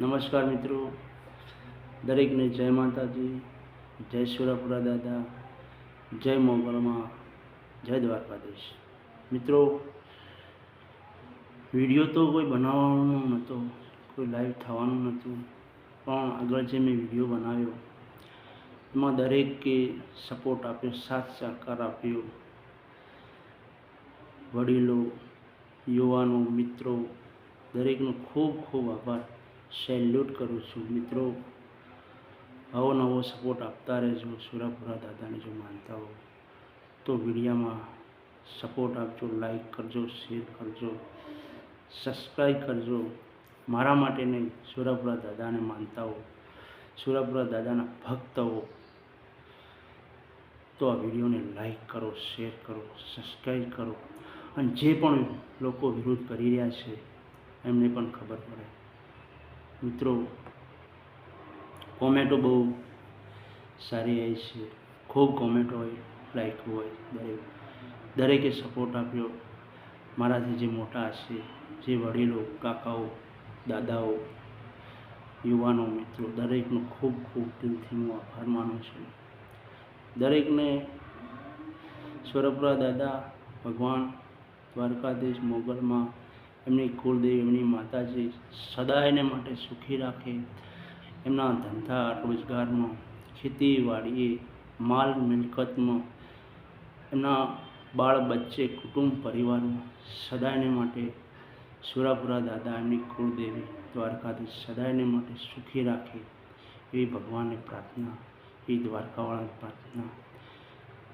નમસ્કાર મિત્રો. દરેકને જય માતાજી, જય સુરપુરા દાદા, જય મોગલમાં જય દ્વારકાધીશ. મિત્રો, વીડિયો તો કોઈ બનાવવાનો નહોતો કોઈ લાઈવ થવાનું નહોતું પણ આગળ જે મેં વીડિયો બનાવ્યો, એમાં દરેકે સપોર્ટ આપ્યો, સાથ સહકાર આપ્યો. વડીલો, યુવાનો, મિત્રો, દરેકનો ખૂબ ખૂબ આભાર. સેલ્યુટ કરું છું. મિત્રો, આવો નવો સપોર્ટ આપતા રહેજો સુરાપુરા દાદાને જો માનતા હો. તો વિડીયામાં સપોર્ટ આપજો લાઈક કરજો શેર કરજો સબસ્ક્રાઈબ કરજો. મારા માટે નહીં, સુરાપુરા દાદાને માનતા હો. સુરાપુરા દાદાના ભક્ત હો. તો આ વિડીયોને લાઈક કરો શેર કરો સબસ્ક્રાઈબ કરો. અને જે પણ લોકો વિરોધ કરી રહ્યા છે, એમને પણ ખબર પડે. મિત્રો, કોમેન્ટો બહુ સારી આવી છે. ખૂબ કોમેન્ટો હોય, લાઈક હોય, દરેક, દરેકે સપોર્ટ આપ્યો. મારાથી જે મોટા હશે, જે વડીલો, કાકાઓ, દાદાઓ, યુવાનો, મિત્રો, દરેકનો ખૂબ ખૂબ દિલથી હું આભાર માનું છું. દરેકને સ્વરપુરા દાદા, ભગવાન, દ્વારકાધીશ, મોગલમાં એમની કુળદેવ, એમની માતાજી સદાયને માટે સુખી રાખે. એમના ધંધા, રોજગારમાં ખેતીવાડીએ માલ મિલકતમાં, એમના બાળ બચ્ચે, કુટુંબ પરિવારમાં સદાયને માટે સુરાપુરા દાદા, એમની કુળદેવી દ્વારકાધીશ સદાયને માટે સુખી રાખે. એવી ભગવાનને પ્રાર્થના એ દ્વારકાવાળાની પ્રાર્થના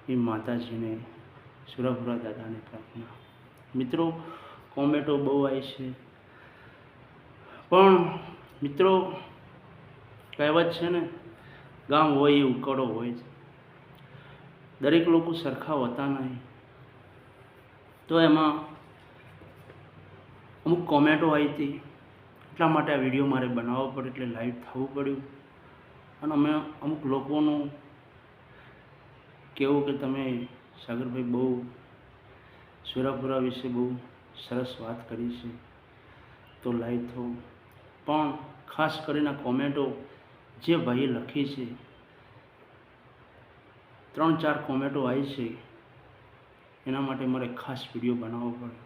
એ માતાજીને, સુરાપુરા દાદાને પ્રાર્થના. મિત્રો કોમેન્ટો બહુ આવી છે. પણ મિત્રો, કહેવત છે ને, ગામ હોય એ ઉકળો હોય છે દરેક લોકો સરખા હોતા નહીં. તો એમાં અમુક કોમેન્ટો આવી હતી. એટલા માટે આ વીડિયો મારે બનાવવો પડે એટલે લાઈવ થવું પડ્યું. અને અમે અમુક લોકોનું કેવું કે તમે સાગરભાઈ બહુ સુરાપુરા વિશે બહુ સરસ વાત કરી છે. તો લાઈક થો પણ ખાસ કરીને કોમેન્ટો જે ભાઈએ લખી છે, ત્રણ ચાર કોમેન્ટો આવી છે, એના માટે મારે ખાસ વીડિયો બનાવવો પડે.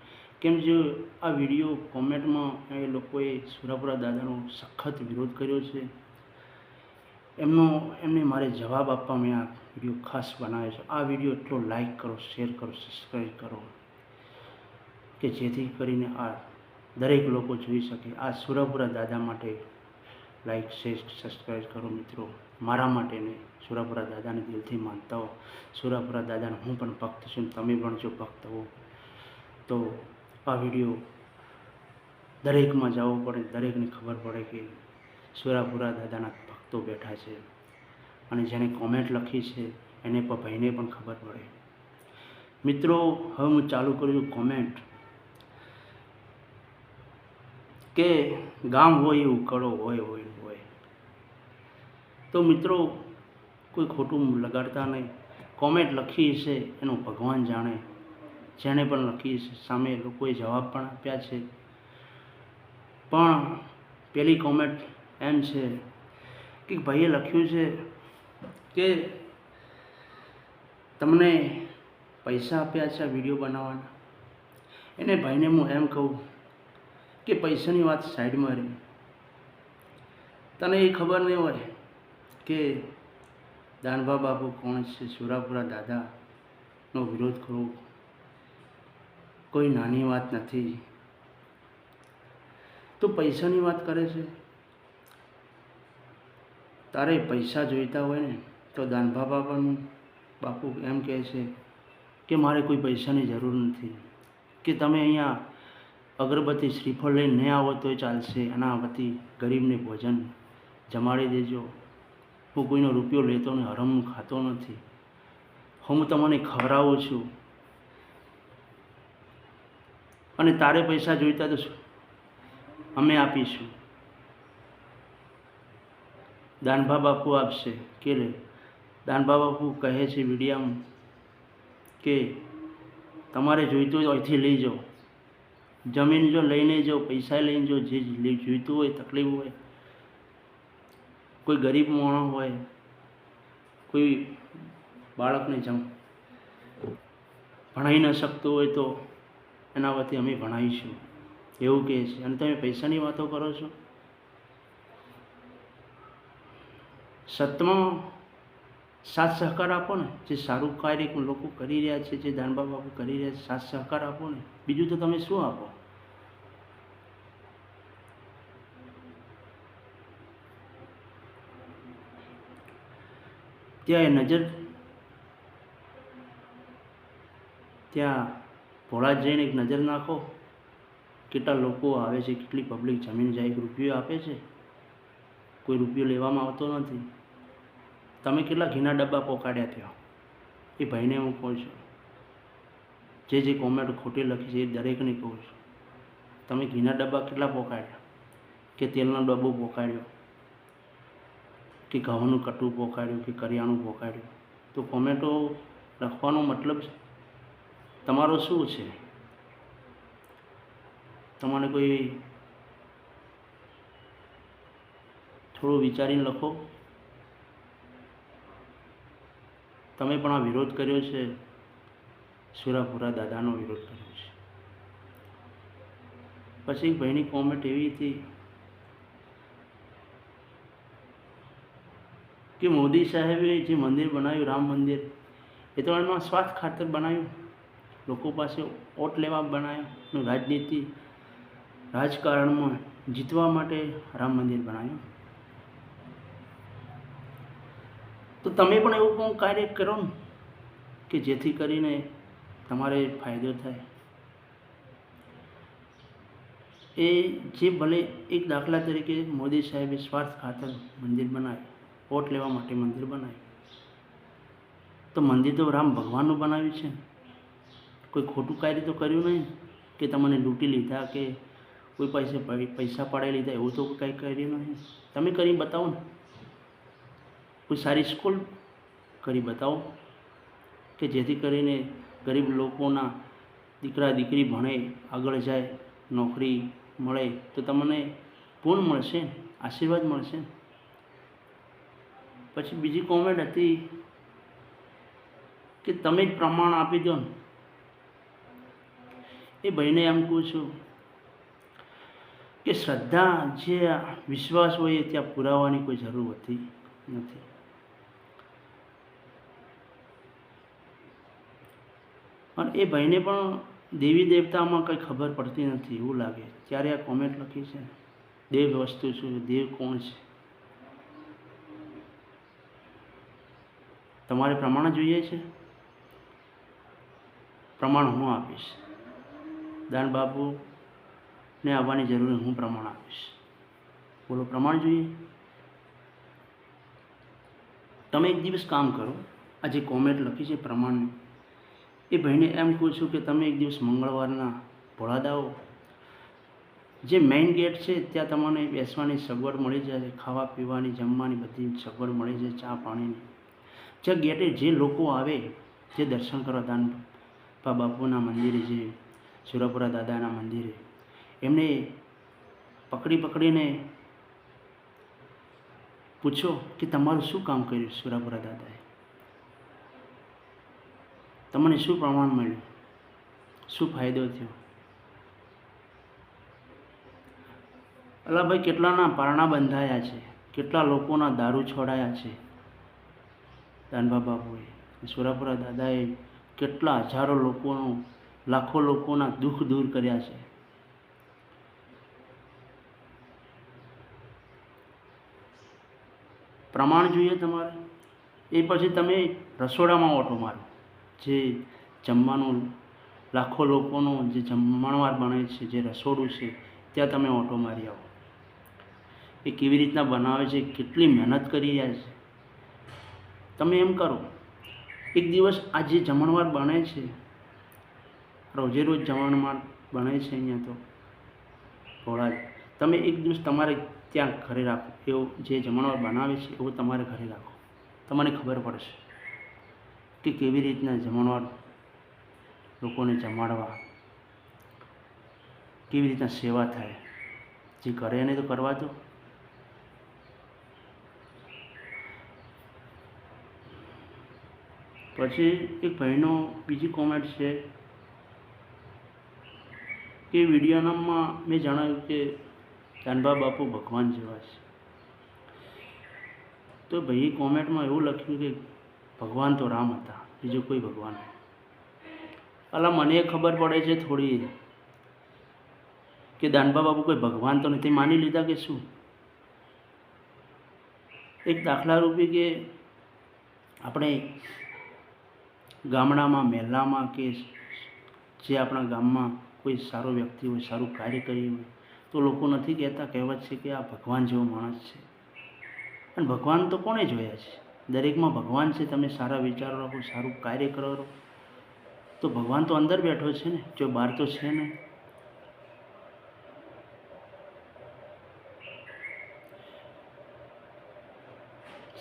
કેમ જે આ વીડિયો કોમેન્ટમાં એ લોકોએ સુરાપુરા દાદાનો સખત વિરોધ કર્યો છે. એમનો, એમને મારે જવાબ આપવા મેં આ વીડિયો ખાસ બનાવ્યો છે. આ વીડિયો એટલો લાઈક કરો, શેર કરો, સબસ્ક્રાઈબ કરો. કે જેથી કરીને આ દરેક લોકો જોઈ શકે. આ સુરાપુરા દાદા માટે લાઈક શેર સબસ્ક્રાઈબ કરો મિત્રો. મારા માટે ને સુરાપુરા દાદાને દિલથી માનતા હો. સુરાપુરા દાદાને હું પણ ભક્ત છું, તમે પણ જો ભક્ત હો. તો આ વીડિયો દરેકમાં જવો પડે, દરેકને ખબર પડે કે સુરાપુરા દાદાના ભક્તો બેઠા છે. અને જેને કોમેન્ટ લખી છે, એને ભાઈને પણ ખબર પડે. મિત્રો, હવે હું ચાલુ કરું છું કોમેન્ટ કે ગામ હોય એવું કરો, હોય હોય હોય. તો મિત્રો, કોઈ ખોટું લગાડતા નહીં. કોમેન્ટ લખી છે એનું ભગવાન જાણે. જેણે પણ લખી છે સામે લોકોએ જવાબ પણ આપ્યા છે. પણ પેલી કોમેન્ટ એમ છે કે ભાઈએ લખ્યું છે કે તમને પૈસા આપ્યા છે વીડિયો બનાવવાના. એને ભાઈને હું એમ કહું કે પૈસાની વાત સાઈડમાં રહી. તને એ ખબર નહીં હોય કે દાનભા બાપુ કોણ છે, સુરાપુરા દાદાનો વિરોધ કરવો કોઈ નાની વાત નથી. તો પૈસાની વાત કરે છે? તારે પૈસા જોઈતા હોય ને તો દાનભા બાપાનું બાપુ એમ કહે છે કે મારે કોઈ પૈસાની જરૂર નથી. કે તમે અહીંયા અગરબત્તી શ્રીફળ લઈને નહીં આવો તોય ચાલશે. એના વતી ગરીબને ભોજન જમાડી દેજો. હું કોઈનો રૂપિયો લેતો ને હરમ ખાતો નથી. હું તમને ખવડાવું છું. અને તારે પૈસા જોઈતા તો અમે આપીશું. દાનભા બાપુ આપશે કે રે? દાનભા બાપુ કહે છે મીડિયામાં કે તમારે જોઈતું હોય અહીંથી લઈ જાઓ. જમીન જો લઈને જો પૈસા લઈને જો જે જોઈતું હોય, તકલીફ હોય, કોઈ ગરીબ માણસ હોય, કોઈ બાળકને જમ ભણાવી ન શકતું હોય તો એના વતી અમે ભણાવીશું એવું કહે છે. અને તમે પૈસાની વાતો કરો છો? સત્યમાં સાથ સહકાર આપો ને. જે સારું કાર્ય લોકો કરી રહ્યા છે, જે દાનબા બાપુ કરી રહ્યા છે, સાથ સહકાર આપો ને. બીજું તો તમે શું આપો? ત્યાં એ નજર ત્યાં ભોળા જઈને એક નજર નાખો. કેટલા લોકો આવે છે, કેટલી પબ્લિક જમીન જાય, રૂપિયો આપે છે. કોઈ રૂપિયો લેવામાં આવતો નથી. તમે કેટલા ઘીના ડબ્બા પોકાડ્યા ત્યાં? એ ભાઈને હું કહું છું. જે જે કોમેન્ટ ખોટી લખી છે એ દરેકને કહું છું. તમે ઘીના ડબ્બા કેટલા પોકાડ્યા કે તેલનો ડબ્બો પોકાડ્યો કે ઘઉંનું કટું પોખાડ્યું કે કરિયાણું પોખાડ્યું? તો કોમેન્ટો લખવાનો મતલબ તમારો શું છે? તમારે કોઈ થોડું વિચારીને લખો. તમે પણ આ વિરોધ કર્યો છે? સુરાપુરા દાદાનો વિરોધ કર્યો છે. પછી ભાઈની કોમેન્ટ એવી હતી કે મોદી સાહેબે જે મંદિર બનાવ્યું, રામ મંદિર, એ તો એમાં સ્વાર્થ ખાતર બનાવ્યું. લોકો પાસે ઓટ લેવા બનાવ્યું રાજનીતિ રાજકારણમાં જીતવા માટે રામ મંદિર બનાવ્યું. તો તમે પણ એવું કોઈ કાર્ય કરો ને, કે જેથી કરીને તમારે ફાયદો થાય. એ જે ભલે એક દાખલા તરીકે મોદી સાહેબે સ્વાર્થ ખાતર મંદિર બનાવ્યું વોટ લેવા માટે મંદિર બનાવ્યું. તો મંદિર તો રામ ભગવાનનું બનાવ્યું છે. કોઈ ખોટું કાર્ય તો કર્યું નહીં કે તમને લૂંટી લીધા કે કોઈ પૈસે પૈસા પડાવી લીધા એવું તો કંઈ કર્યું નહીં. તમે કરી બતાવો ને. કોઈ સારી સ્કૂલ કરી બતાવો કે જેથી કરીને ગરીબ લોકોના દીકરા દીકરી ભણે, આગળ જાય, નોકરી મળે તો તમને પૂર્ણ મળશે આશીર્વાદ મળશે પછી બીજી કોમેન્ટ હતી કે તમે જ પ્રમાણ આપી દો ને. એ ભાઈને એમ કહું છું કે શ્રદ્ધા જે વિશ્વાસ હોય ત્યાં પુરાવાની કોઈ જરૂર હોતી નથી. પણ એ ભાઈને પણ દેવી દેવતામાં કંઈ ખબર પડતી નથી એવું લાગે. ત્યારે આ કોમેન્ટ લખી છે. દેવ વસ્તુ શું? દેવ કોણ છે? તમારે પ્રમાણ જોઈએ છે? પ્રમાણ હું આપીશ. દાન બાપુને આવવાની જરૂર હું પ્રમાણ આપીશ. બોલો, પ્રમાણ જોઈએ? તમે એક દિવસ કામ કરો. આ જે કોમેન્ટ લખી છે પ્રમાણની, એ ભાઈને એમ કહું છું કે તમે એક દિવસ મંગળવારના ભોળાદાઓ જે મેઇન ગેટ છે, ત્યાં તમને બેસવાની સગવડ મળી જાય ખાવા પીવાની જમવાની બધી સગવડ મળી જાય ચા પાણીની જે ગેટે જે લોકો આવે, જે દર્શન કરવા દાન પા બાપુના મંદિરે જે, સુરપુરા દાદાના મંદિરે, એમને પકડી પકડીને પૂછો કે તમારું શું કામ કર્યું સુરાપુરા દાદાએ? તમને શું પ્રમાણ મળ્યું? શું ફાયદો થયો? અલાભાઈ કેટલાના પારણા બંધાયા છે, કેટલા લોકોના દારૂ છોડાયા છે દાનબા બાપુએ સુરાપુરા દાદાએ કેટલા હજારો લોકોનું, લાખો લોકોના દુઃખ દૂર કર્યા છે. પ્રમાણ જોઈએ તમારે? એ પછી તમે રસોડામાં ઓટો મારો. જે જમવાનું, લાખો લોકોનું જે જમણવાર બને છે, જે રસોડું છે, ત્યાં તમે ઓટો મારી આવો. એ કેવી રીતના બનાવે છે, કેટલી મહેનત કરી રહ્યા છે. તમે એમ કરો, એક દિવસ આ જે જમણવાર બને છે? રોજે રોજ જમણવાર બને છે અહીંયા તો? થોડા તમે એક દિવસ તમારે ત્યાં ઘરે રાખો, એવું જે જમણવાર બનાવે છે, એવું તમારે ઘરે રાખો. તમને ખબર પડશે કે કેવી રીતના જમણવાર લોકોને જમાડવા, કેવી રીતના સેવા થાય. જે કરે એને તો કરવા દો. પછી એક ભાઈનો બીજી કોમેન્ટ છે કે વિડીયોનામાં મેં જણાવ્યું કે કાનબા બાપુ ભગવાન જેવા છે. તો ભાઈએ કોમેન્ટમાં એવું લખ્યું કે ભગવાન તો રામ હતા, બીજું કોઈ ભગવાન અલા, મને ખબર પડે છે થોડી કે દાનબા બાપુ કોઈ ભગવાન તો નથી, માની લીધા કે શું? એક દાખલા રૂપે કે આપણે ગામડામાં, મહેલામાં કે જે આપણા ગામમાં કોઈ સારો વ્યક્તિ હોય, સારું કાર્ય કરી હોય, તો લોકો નથી કહેતા, કહેવત છે કે આ ભગવાન જેવો માણસ છે. અને ભગવાન તો કોણે જોયા છે? દરેકમાં ભગવાન છે, તમે સારા વિચારો રાખો, સારું કાર્ય કરો તો ભગવાન તો અંદર બેઠો છે ને, જો બહાર તો છે ને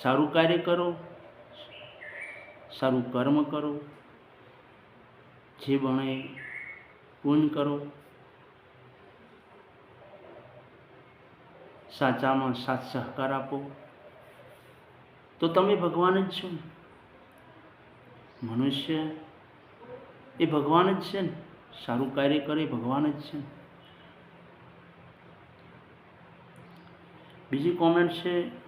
સારું કાર્ય કરો સારું કર્મ કરો, જે બને પૂર્ણ કરો. સાચામાં સાથ સહકાર આપો. તો તમે ભગવાન જ છો. મનુષ્ય એ ભગવાન જ છે ને. સારું કાર્ય કરે ભગવાન જ છે. બીજી કોમેન્ટ છે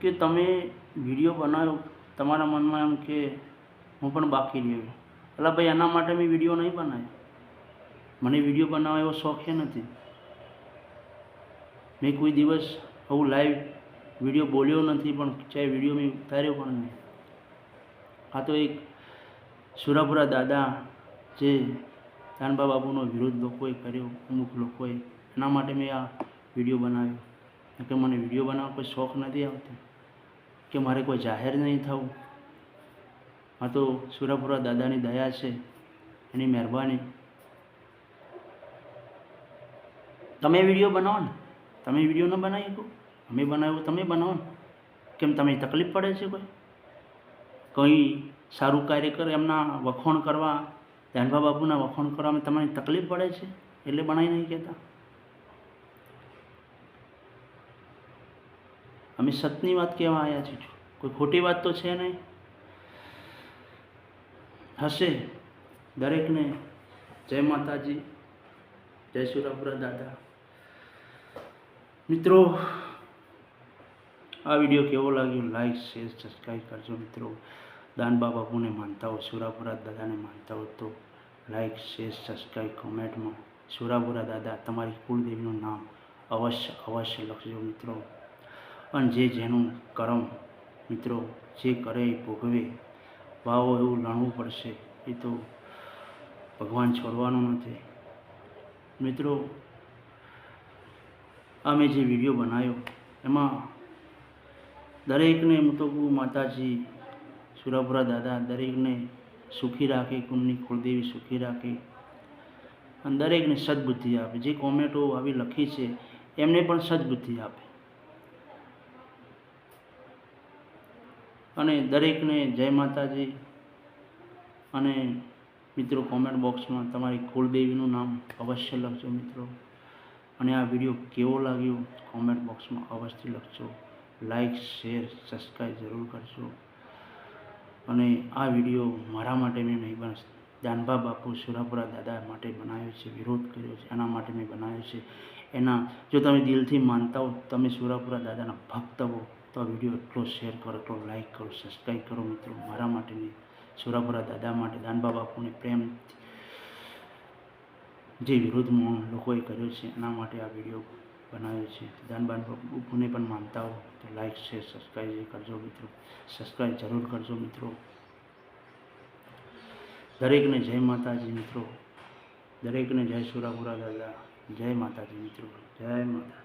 કે તમે વીડિયો બનાવ્યો, તમારા મનમાં એમ કે, હું પણ બાકી રહ્યો એટલે ભાઈ એના માટે મેં વીડિયો નહીં બનાવ્યો. મને વીડિયો બનાવવા એવો શોખ એ નથી. મેં કોઈ દિવસ આવું લાઈવ વીડિયો બોલ્યો નથી, પણ ચાહે વીડિયો મેં ઉતાર્યો પણ નહીં. આ તો એક સુરાપુરા દાદા જે દાનબા બાબુનો વિરોધ લોકોએ કર્યો, અમુક લોકોએ, એના માટે મેં આ વીડિયો બનાવ્યો. કે મને વીડિયો બનાવવા કોઈ શોખ નથી આવતો. કે મારે કોઈ જાહેર નહીં થવું. હા તો સુરાપુરા દાદાની દયા છે, એની મહેરબાની. તમે વીડિયો બનાવો ને. તમે વીડિયો ન બનાવી શકો. અમે બનાવ્યો, તમે બનાવો ને. કેમ તમે તકલીફ પડે છે કોઈ? કંઈ સારું કાર્ય કરે, એમના વખોણ કરવા, ધ્યાનભા બાપુના વખોણ કરવામાં તમારી તકલીફ પડે છે? એટલે બનાવી નહીં કહેતા. અમે સતની વાત કહેવા આવ્યા છીએ. કોઈ ખોટી વાત તો છે નહીં. હશે દરેકને. જય માતાજી. જય સુરાપુરા દાદા. મિત્રો, આ વીડિયો કેવો લાગ્યો? લાઈક શેર સબસ્ક્રાઈબ કરજો મિત્રો. દાનબા બાપુને માનતા હો સુરાપુરા દાદાને માનતા હો તો લાઈક શેર સબસ્ક્રાઈબ કોમેન્ટમાં સુરાપુરા દાદા, તમારી કુળદેવીનું નામ અવશ્ય અવશ્ય લખજો મિત્રો. અને જે જેનું કરમ મિત્રો જે કરે એ ભોગવે. વાવો એવું લણવું પડશે. એ તો ભગવાન છોડવાનું નથી. મિત્રો આ મેં જે વીડિયો બનાવ્યો, એમાં દરેકને હું તો કહું, માતાજી, સુરાપુરા દાદા, દરેકને સુખી રાખે, કુંડની કુળદેવી સુખી રાખે. અને દરેકને સદબુદ્ધિ આપે. જે કોમેન્ટો આવી લખી છે, એમને પણ સદબુદ્ધિ આપે. અને દરેકને જય માતાજી. અને મિત્રો કોમેન્ટ બોક્સમાં તમારી કુળદેવીનું નામ અવશ્ય લખજો મિત્રો. અને આ વીડિયો કેવો લાગ્યો કોમેન્ટ બોક્સમાં અવશ્ય લખજો. લાઈક શેર સબસ્ક્રાઈબ જરૂર કરજો. અને આ વીડિયો મારા માટે મેં નહીં બસ દાનભા બાપુ, સુરાપુરા દાદા માટે બનાવ્યો છે, વિરોધ કર્યો છે એના માટે મેં બનાવ્યો છે. એના, જો તમે દિલથી માનતા હો, તમે સુરાપુરા દાદાના ભક્ત હો તો આ વીડિયો એટલો શેર કરો, એટલો લાઇક કરો સબસ્ક્રાઈબ કરો મિત્રો. મારા માટે નહીં સુરાપુરા દાદા માટે દાનબા બાપુને પ્રેમ જે વિરોધમાં લોકોએ કર્યો છે, એના માટે આ વીડિયો બનાવ્યો છે. દાનબા બાપુને પણ માનતા હો તો લાઇક શેર સબસ્ક્રાઈબ કરજો મિત્રો. સબસ્ક્રાઈબ જરૂર કરજો મિત્રો. દરેકને જય માતાજી મિત્રો. દરેકને જય સુરાપુરા દાદા. જય માતાજી મિત્રો. જય માતાજી.